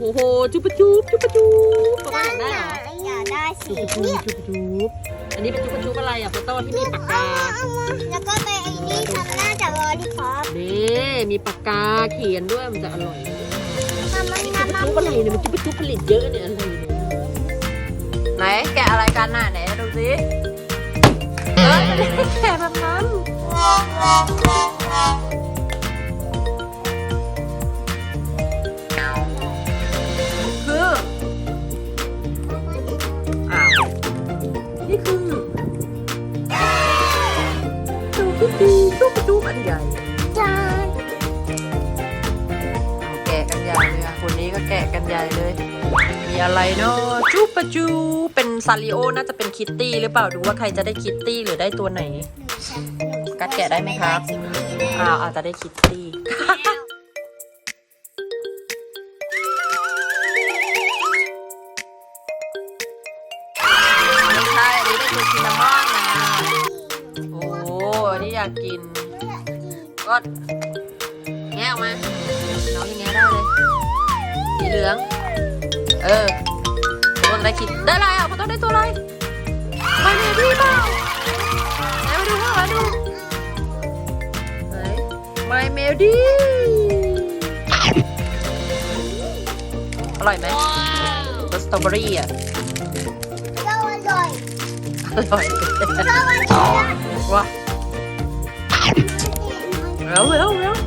โอ้โหจุ๊บจุ๊บจุ๊บจุ๊บปเต้ด้ายานกไหนได้เหรออยากได้สีจุ๊บจุ๊บจุ๊บจุ๊บอันนี้เป็นจุ๊บจุ๊บอะไรอะโปโต้ที่มีปากกาแล้วก็ไปไอ้นี่ทำหน้าจากลอลี่พอปนี่มีปากกาเขียนด้วยมันจะอร่อยมันมันจุ๊บมันจุ๊บอะไรเนี่ยมันจุ๊บจุ๊บผลิตเยอะเนี่ยอะไรเนี่ยไหนแกะอะไรกันน่ะไหนดูสิเอ้ยแกะแบบนั้น นี่คือจุ๊บปะจุ๊บจุ๊บปะจุ๊บอันใหญ่จานเอาแกะกันใหญ่เลยอะคนนี้ก็แกะกันใหญ่เลย มีอะไรเนาะจูปะจู เป็นซาริโอน่าจะเป็นคิตตี้หรือเปล่าดูว่าใครจะได้คิตตี้หรือได้ตัวไหนกัดแกะได้ไหมครับ อ้าวอาจจะได้คิตตี้ อันนี้อยากกิน ก็แงะออกมาน้องยังไงได้เลยสีเหลือง เออตัวจะได้คิดได้อะไรอะพอต้องได้ตัวอะไรมาเนพี่เปล่าไหนมาดูข้างหลังดูไหน My Melody อร่อยไหมรสสตรอเบอรี่อะก็อร่อยอร่อยก็อร่อยว้า เร็วเร็วเร็ว